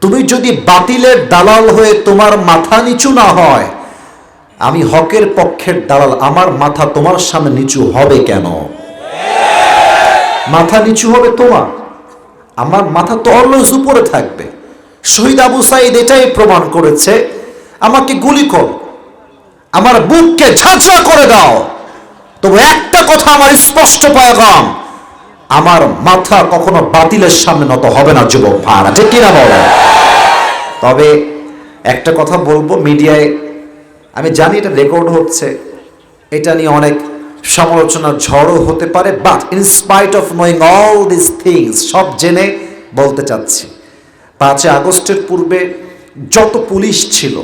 তুমি যদি বাতিলের দালাল হয়ে তোমার মাথা নিচু না হয়, আমি হকের পক্ষের দালাল, আমার মাথা তোমার সামনে নিচু হবে কেন? মাথা নিচু হবে তোমার। আমার মাথা তো অলওয়েজ উপরে থাকবে। শহীদ আবু সাইদ এটাই প্রমাণ করেছে। আমাকে গুলি কর। আমার বুককে ঝাঁঝরা করে দাও। তবু একটা কথা আমার স্পষ্ট পায়গাম। আমার মাথা কখনো বাতিলের সামনে নত হবে না, যুবক ভাড়া ঠিক কিনা বলো? তবে একটা কথা বলব, মিডিয়ায় আমি জানি এটা রেকর্ড হচ্ছে, এটা নিয়ে অনেক সমালোচনার ঝড়ও হতে পারে but in spite of knowing all this things সব জেনে বলতে চাচ্ছি। পাঁচই আগস্টের পূর্বে যত পুলিশ ছিল,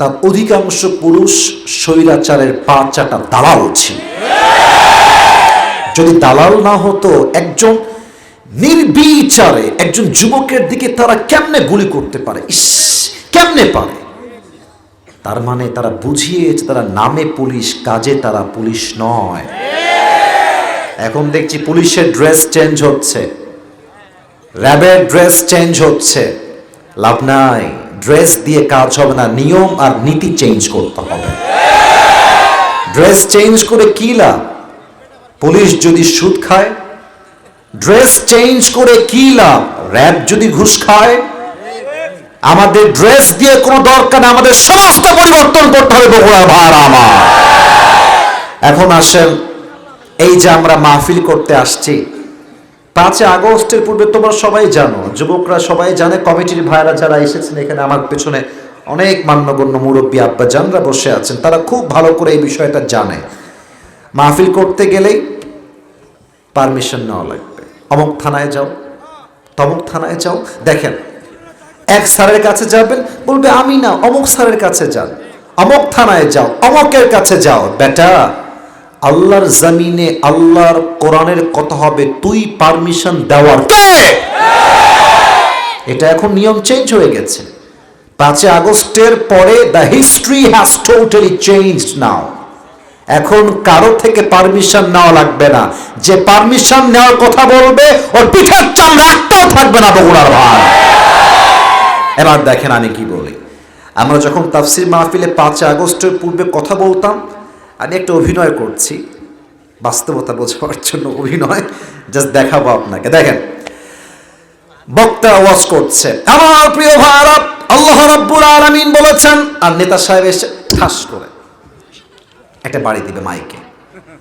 তার অধিকাংশ পুরুষ স্বৈরাচারের পা চাটা দালাল ছিল। যদি দালাল না হতো, একজন নির্বিচারে একজন যুবকের দিকে তারা কেমনে গুলি করতে পারে? ইস, কেমনে পারে? তার মানে তারা বুঝিয়েছে, তারা নামে পুলিশ, কাজে তারা পুলিশ নয়। এখন দেখছি পুলিশের ড্রেস চেঞ্জ হচ্ছে। র্যাবের ড্রেস চেঞ্জ হচ্ছে। লাভ নাই, ড্রেস দিয়ে কাজ হবে না, নিয়ম আর নীতি চেঞ্জ করতে হবে। ড্রেস চেঞ্জ করে কি লাভ? পুলিশ যদি সুদ খায়, ড্রেস চেঞ্জ করে কি লাভ? র্যাব যদি ঘুষ খায়, আমাদের ড্রেস দিয়ে কোনো দরকার নেই, আমাদের সমাজটা পরিবর্তন করতে হবে বগুড়ার ভার আমার। এখন আসেন, এই যে আমরা মাহফিল করতে আসছি, পাঁচই আগস্টের পূর্বে তোমরা সবাই জানো, যুবকরা সবাই জানে, কমিটির ভাইরা যারা এসেছেন এখানে, আমার পেছনে অনেক মান্যগণ্য মুরব্বী আব্বা জানরা বসে আছেন, তারা খুব ভালো করে এই বিষয়টা জানে। মাহফিল করতে গেলেই পারমিশন নেওয়া লাগবে। অমুক থানায় যাও, তমুক থানায় যাও। দেখেন, এক স্যারের কাছে যাবেন, বলবে, আমি না, অমুক স্যারের কাছে যান। অমুক থানায় যাও, অমুকের কাছে যাও। বেটা, আল্লাহর জমিনে আল্লাহর কোরআনের কথা হবে, তুই পারমিশন দেওয়ার এটা এখন নিয়ম চেঞ্জ হয়ে গেছে। পাঁচই আগস্টের পরে the history has totally change now এখন কারও থেকে পারমিশন নেওয়া লাগবে না। যে পারমিশন নেওয়ার কথা বলবে, ওর পিঠের চামড়া একটাও থাকবে না বগুড়ার ভাই এবার দেখেন আমি কি বলি। আমরা যখন তাফসির মাহফিলে পাঁচই আগস্টের পূর্বে কথা বলতাম, আমি একটা অভিনয় করছি। বাস্তবতা বোঝাবার জন্য অভিনয় জাস্ট দেখাবো আপনাকে। দেখেন, বক্তা ওয়াজ করছে, আমার প্রিয় ভাইরা আল্লাহ রাব্বুল আলামিন বলেছেন, আর নেতা সাহেব এসে ঠাস করে। একটা বাড়ি দিবে মাইকে।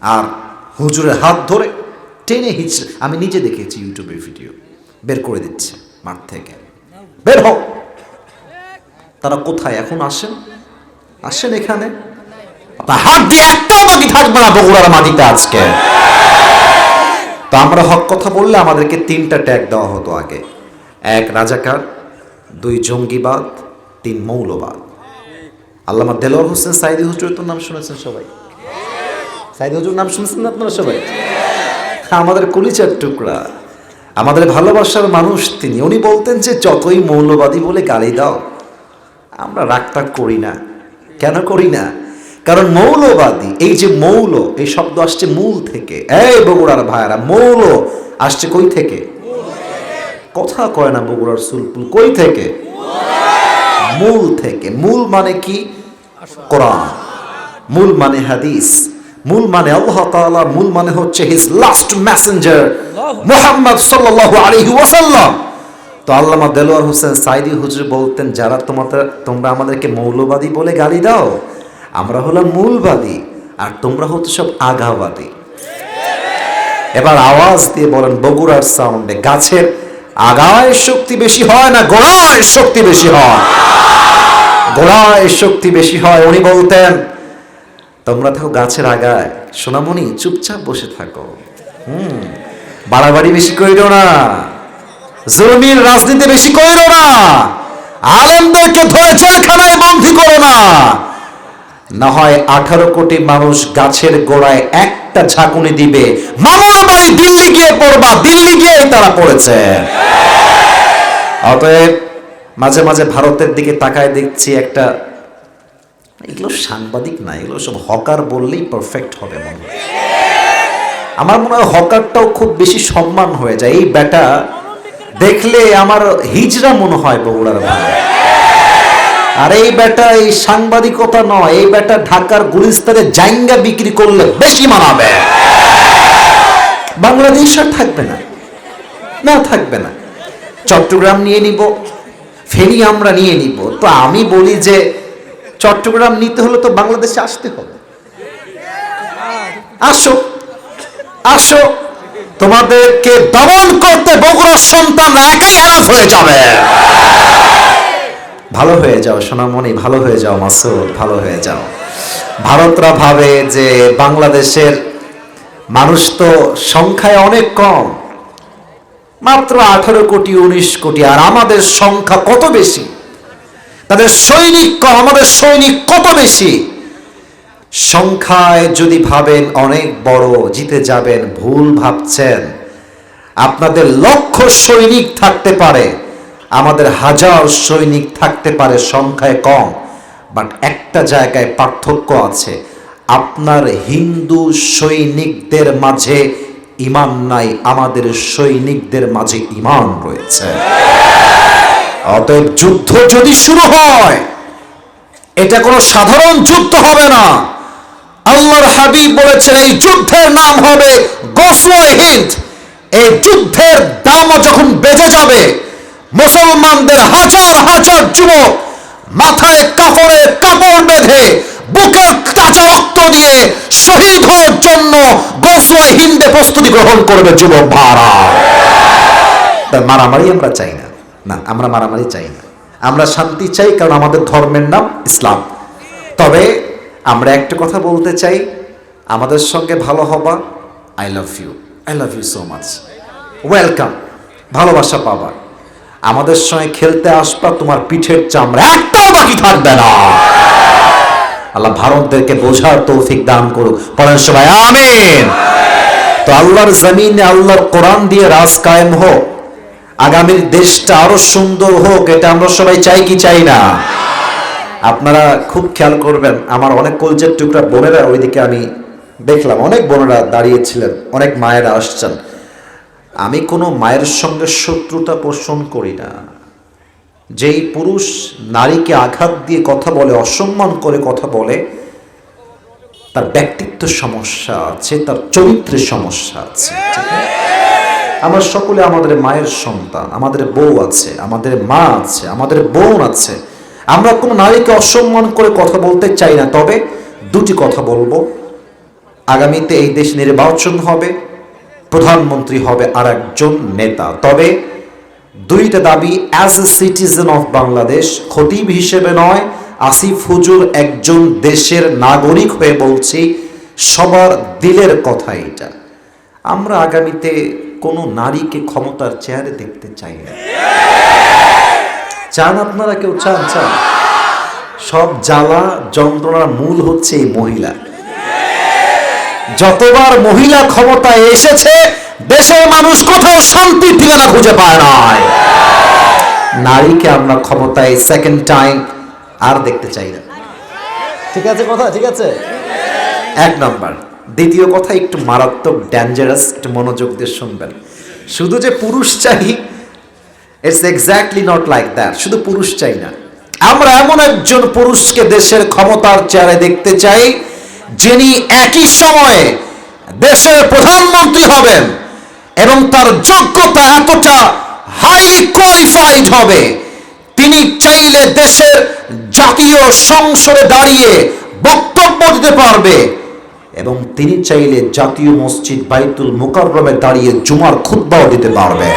আর হুজুরের হাত ধরে টেনে হিচড়ে, আমি নিজে দেখেছি ইউটিউবে ভিডিও বের করে দিচ্ছে মাঠ থেকে। বের হও। তারা কোথায়? এখন আসেন? আসেন এখানে? হাত দিয়ে একটাও বাকি থাকবে না বগুড়ার মাটিতে আজকে। তো আমরা হক কথা বললে আমাদেরকে তিনটা ট্যাগ দেওয়া হতো আগে। এক রাজাকার, দুই জঙ্গিবাদ, তিন মৌলবাদ। আল্লামা দেলোয়ার হোসেন সাইদি হুজুর তো নাম শুনেছেন সবাই। সাইদি হুজুর নাম শুনেছেন না আপনারা সবাই? আমাদের কলিচার টুকরা। আমাদের ভালোবাসার মানুষ তিনি। উনি বলতেন যে, যতই মৌলবাদী বলে গালি দাও, আমরা রাগটা করি না। কেন করি না? কারণ মৌলবাদী, এই যে মৌল, এই শব্দ আসছে মূল থেকে। এই বগুড়ার ভাইরা মৌল আসছে কই থেকে? কথা কয় না বগুড়ার সুলপুল, কই থেকে? মূল থেকে, মূল মানে কি? কোরআন। মূল মানে হাদিস। মূল মানে আল্লাহ তাআলা, মূল মানে হচ্ছে হিজ লাস্ট মেসেঞ্জার মুহাম্মদ সাল্লাল্লাহু আলাইহি ওয়াসাল্লাম। তো আল্লামা দেলোয়ার হোসেন সাইদি হুজুর বলতেন, যারা তোমাদের, তোমরা আমাদেরকে মৌলবাদী বলে গালি দাও, আমরা হলাম মূলবাদী, আর তোমরা হচ্ছে সব আগাবাদী। এবার আওয়াজ দিয়ে বলেন, বগুড়ার সাউন্ডে গাছের আগায় শক্তি বেশি হয় না গোড়ায় শক্তি বেশি হয়? গোড়ায় শক্তি বেশি হয়, উনি বলতেন, তোমরা থাকো গাছের আগায়। সোনামণি, চুপচাপ বসে থাকো। হুম, বাড়াবাড়ি বেশি করিল না। জমির রাজনীতি বেশি করিল না। আলেমদেরকে ধরে জেলখানায় বন্দী করো না। না হয় আঠারো কোটি মানুষ গাছের গোড়ায় একটা ঝাঁকুনি দিবে মামুনা বাড়ি দিল্লি গিয়ে পড়বা, দিল্লি গিয়ে তারা পড়েছে। অতএব মাঝে মাঝে ভারতের দিকে তাকায় দেখছি একটা, এগুলো সাংবাদিক না, এগুলো সব হকার বললেই পারফেক্ট হবে মনে হয়। আমার মনে হয় হকারটাও খুব বেশি সম্মান হয়ে যায়। এই বেটা দেখলে আমার হিজরা মনে হয় বগুড়ার ভাই আর এই বেটা এই সাংবাদিকতা নয়, এই বেটা ঢাকার গুলিস্তানে জাইঙ্গা বিক্রি করলে বেশি মানাবে। বাংলাদেশ আর থাকবে না না থাকবে না। চট্টগ্রাম নিয়ে নিব, ফেনী আমরা নিয়ে নিব। তো আমি বলি যে, চট্টগ্রাম নিতে হলে তো বাংলাদেশে আসতে হবে। আসো আসো। তোমাদেরকে দমন করতে বগুড়ার সন্তান একাই হ্যারাস হয়ে যাবে। ভালো হয়ে যাও সোনামণি ভালো হয়ে যাও, মাসুদ, ভালো হয়ে যাও। ভারতরা ভাবে যে বাংলাদেশের মানুষ তো সংখ্যায় অনেক কম, মাত্র আঠারো কোটি, উনিশ কোটি, আর আমাদের সংখ্যা কত বেশি? তাদের সৈনিক কম, আমাদের সৈনিক কত বেশি? সংখ্যায় যদি ভাবেন অনেক বড়, জিতে যাবেন, ভুল ভাবছেন, আপনাদের লক্ষ সৈনিক থাকতে পারে। আমাদের হাজার সৈনিক থাকতে পারে সংখ্যায় কম বাট একটা জায়গায় পার্থক্য আছে। আপনার হিন্দু সৈনিকদের মাঝে ইমান নাই, আমাদের সৈনিকদের মাঝে ইমান রয়েছে। অতএব যুদ্ধ যদি শুরু হয়, এটা কোনো সাধারণ যুদ্ধ হবে না। আল্লাহর হাবিব বলেছেন, এই যুদ্ধের নাম হবে গসওয়াই হিন্দ। এই যুদ্ধের দামও যখন বেজে যাবে মুসলমানদের হাজার হাজার যুবক মাথায় কাপড়ে কাপড় বেঁধে, বুকের কাঁচা রক্ত দিয়ে শহীদ হওয়ার জন্য গসওয়াই হিন্দে প্রস্তুতি গ্রহণ করবে যুবক ভাড়া মারামারি আমরা চাই না। না, আমরা মারামারি চাই না। আমরা শান্তি চাই কারণ আমাদের ধর্মের নাম ইসলাম। তবে আমরা একটা কথা বলতে চাই, আমাদের সঙ্গে ভালো হবা। I love you. I love you so much. Welcome. ভালোবাসা পাবা। আমাদের সঙ্গে খেলতে আসবা, তোমার পিঠের চামড়া একটাও বাকি থাকবে না। আল্লাহ ভারতদেরকে বোঝার তৌফিক দান করুক। পরের সবাই, আমিন। তো আল্লাহর জমিনে আল্লাহর কোরআন দিয়ে রাজ কায়েম হোক, আগামীর দেশটা আরও সুন্দর হোক, এটা আমরা সবাই চাই কি চাই না? আপনারা খুব খেয়াল করবেন, আমার অনেক কলজের টুকরা বোনেরা ওইদিকে আমি দেখলাম, অনেক বোনেরা দাঁড়িয়েছিলেন, অনেক মায়েরা আসছেন। আমি কোনো মায়ের সঙ্গে শত্রুতা পোষণ করি না। যেই পুরুষ নারীকে আঘাত দিয়ে কথা বলে, অসম্মান করে কথা বলে, তার ব্যক্তিত্ব সমস্যা আছে, তার চরিত্রের সমস্যা আছে? আমরা সকলে আমাদের মায়ের সন্তান, আমাদের বউ আছে, আমাদের মা আছে, আমাদের বোন আছে। আমরা কোনো নারীকে অসম্মান করে কথা বলতে চাই না, তবে দুটি কথা বলব। আগামীতে এই দেশ নির্বাচন হবে। প্রধানমন্ত্রী হবে আর একজন নেতা। তবে দুইটা দাবি as a citizen of Bangladesh খতিব হিসেবে নয়, আসিফ হুজুর একজন দেশের নাগরিক হয়ে বলছি, সবার দিলের কথা এটা। আমরা আগামীতে কোনো নারীকে ক্ষমতার চেয়ারে দেখতে চাই না। চান আপনারা কেউ? চান চান। সব জ্বালা যন্ত্রণার মূল হচ্ছে এই মহিলা। যতবার মহিলা ক্ষমতায় এসেছে দেশের মানুষ কোথাও শান্তির ঠিকানা খুঁজে পায় না নারীকে আমরা ক্ষমতায় সেকেন্ড টাইম আর দেখতে চাই না। ঠিক আছে কথা ঠিক আছে। এক নম্বর দ্বিতীয় কথা একটু মারাত্মক ডেঞ্জারাস একটু মনোযোগ দিয়ে শুনবেন। শুধু যে পুরুষ চাই it's exactly not like that শুধু পুরুষ চাই না। আমরা এমন একজন পুরুষকে দেশের ক্ষমতার চেয়ারে দেখতে চাই যিনি একই সময়ে দেশের প্রধানমন্ত্রী হবেন এবং তার যোগ্যতা এতটা হাইলি কোয়ালিফাইড হবে, তিনি চাইলে দেশের জাতীয় সংসদে দাঁড়িয়ে বক্তব্য দিতে পারবে এবং তিনি চাইলে জাতীয় মসজিদ বাইতুল মুকাররমে দাঁড়িয়ে জুমার খুতবাও দিতে পারবে।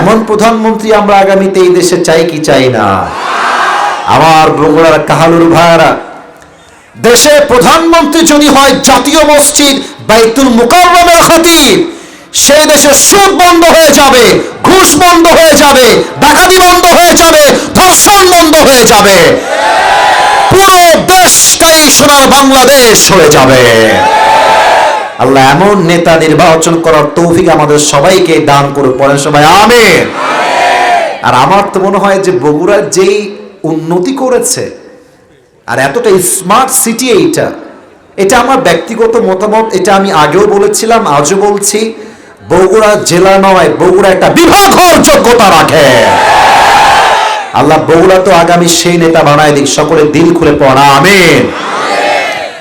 এমন প্রধানমন্ত্রী আমরা আগামীতে এই দেশে চাই কি চাই না? আমার বগুড়ার কাহালুর ভাইয়ারা দেশের প্রধানমন্ত্রী যদি হয় জাতীয় মসজিদ বাইতুল মুকাররমের খতিব, সেই দেশে সুদ বন্ধ হয়ে যাবে, ঘুষ বন্ধ হয়ে যাবে, ডাকাতি বন্ধ হয়ে যাবে, ধর্ষণ বন্ধ হয়ে যাবে। পুরো দেশটাই সোনার বাংলাদেশ হয়ে যাবে। আল্লাহ এমন নেতা নির্বাচন করার তৌফিক আমাদের সবাইকে দান করে পড়েন সবাই আমেন। আর আমার তো মনে হয় যে বগুড়া যেই উন্নতি করেছে আর এতটা স্মার্ট সিটি এইটা। এটা আমার ব্যক্তিগত মতামত, এটা আমি আগেও বলেছিলাম, আজও বলছি। বগুড়া জেলা নয়, বগুড়া একটা বিভাগ হওয়ার যোগ্যতা রাখে। আল্লাহ বগুড়া তো আগামী সেই নেতা বানায় দিক সকলে দিল খুলে পড়া, আমিন।